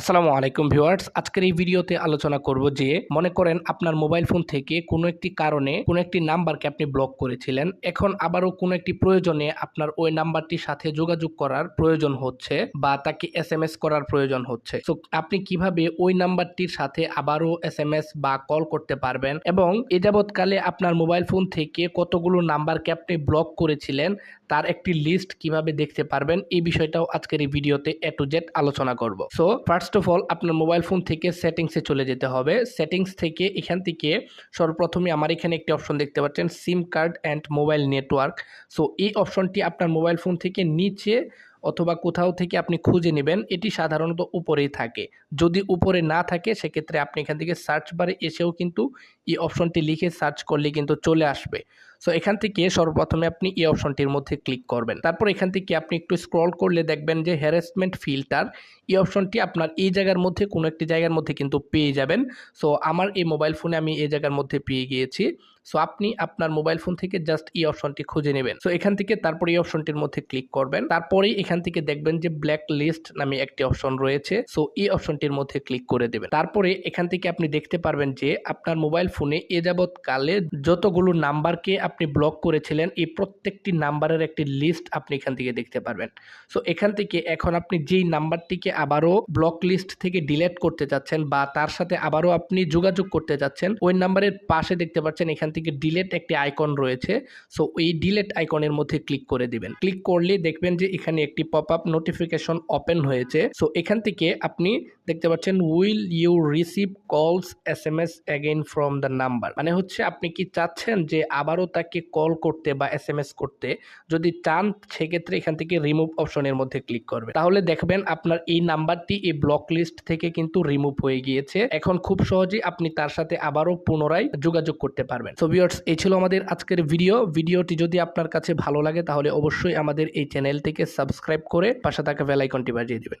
আসসালামু আলাইকুম ভিউয়ার্স, আজকের এই ভিডিওতে আলোচনা করব যে মনে করেন আপনার মোবাইল ফোন থেকে কোনো একটি কারণে কোনো একটি নাম্বারকে আপনি ব্লক করেছিলেন। এখন আবারও কোনো একটি প্রয়োজনে আপনার ওই নাম্বারটির সাথে যোগাযোগ করার প্রয়োজন হচ্ছে বা তাকে এস এম এস করার প্রয়োজন হচ্ছে। তো আপনি কীভাবে ওই নাম্বারটির সাথে আবারও এস এম এস বা কল করতে পারবেন এবং এ যাবৎকালে আপনার মোবাইল ফোন থেকে কতগুলো নাম্বারকে আপনি ব্লক করেছিলেন তার একটি লিস্ট কীভাবে দেখতে পারবেন, এই বিষয়টাও আজকের এই ভিডিওতে এ টু জেড আলোচনা করব। সো ফার্স্ট অফ অল আপনার মোবাইল ফোন থেকে সেটিংসে চলে যেতে হবে। সেটিংস থেকে এখান থেকে সর্বপ্রথমে আমার এখানে একটি অপশন দেখতে পাচ্ছেন SIM card and mobile network so এই অপশনটি আপনার মোবাইল ফোন থেকে নিচে অথবা কোথাও থেকে আপনি খুঁজে নেবেন, এটি সাধারণত উপরেই থাকে। যদি উপরে না থাকে, সেক্ষেত্রে আপনি এখান থেকে সার্চ বারে এসেও কিন্তু এই অপশনটি লিখে সার্চ করলে কিন্তু চলে আসবে। সো এখান থেকে সর্বপ্রথমে আপনি এই অপশনটির মধ্যে ক্লিক করবেন। তারপর এখান থেকে আপনি একটু স্ক্রল করলে দেখবেন যে হ্যারাসমেন্ট ফিল্টার এই অপশনটি আপনার এই জায়গার মধ্যে, কোনো একটি জায়গার মধ্যে কিন্তু পেয়ে যাবেন। সো আমার এই মোবাইল ফোনে আমি এই জায়গার মধ্যে পেয়ে গিয়েছি। সো আপনি আপনার মোবাইল ফোন থেকে জাস্ট এই অপশনটি খুঁজে নেবেন। সো এখান থেকে তারপর এই অপশনটির মধ্যে ক্লিক করবেন। তারপরেই এখান থেকে দেখবেন যে ব্ল্যাক লিস্ট নামে একটি অপশন রয়েছে। সো এই অপশনটির মধ্যে ক্লিক করে দেবেন। তারপরে এখান থেকে আপনি দেখতে পারবেন যে আপনার মোবাইল ফোনে এ যাবৎ কালে যতগুলো নাম্বারকে আপনি ব্লক করেছিলেন, এই প্রত্যেকটি নাম্বারের একটি লিস্ট আপনি এখান থেকে দেখতে পারবেন। সো এখান থেকে এখন আপনি যেই নাম্বারটিকে আবারও ব্লক লিস্ট থেকে ডিলেট করতে চাচ্ছেন বা তার সাথে আবারও আপনি যোগাযোগ করতে চাচ্ছেন ওই নাম্বারের পাশে দেখতে পাচ্ছেন এখান থেকে ডিলেট একটি আইকন রয়েছে। সো এই ডিলেট আইকনের মধ্যে ক্লিক করে দিবেন। ক্লিক করলে দেখবেন যে এখানে একটি পপ আপ নোটিফিকেশন ওপেন হয়েছে। সো এখান থেকে আপনি দেখতে পাচ্ছেন will you receive calls S M S again from the number মানে হচ্ছে, আপনি কি চাচ্ছেন যে আবারও তাকে কল করতে বা এস এম এস করতে? যদি চান, সেক্ষেত্রে এখান থেকে রিমুভ অপশনের মধ্যে ক্লিক করবে তাহলে দেখবেন, আপনার এই নাম্বারটি এই ব্লক লিস্ট থেকে কিন্তু রিমুভ হয়ে গিয়েছে। এখন খুব সহজেই আপনি তার সাথে আবারও পুনরায় যোগাযোগ করতে পারবেন। সো ভিউয়ার্স এই ছিল আমাদের আজকের ভিডিও ভিডিওটি যদি আপনার কাছে ভালো লাগে, তাহলে অবশ্যই আমাদের এই চ্যানেলটিকে সাবস্ক্রাইব করে পাশে থাকা বেল আইকনটি বাজিয়ে দিবেন।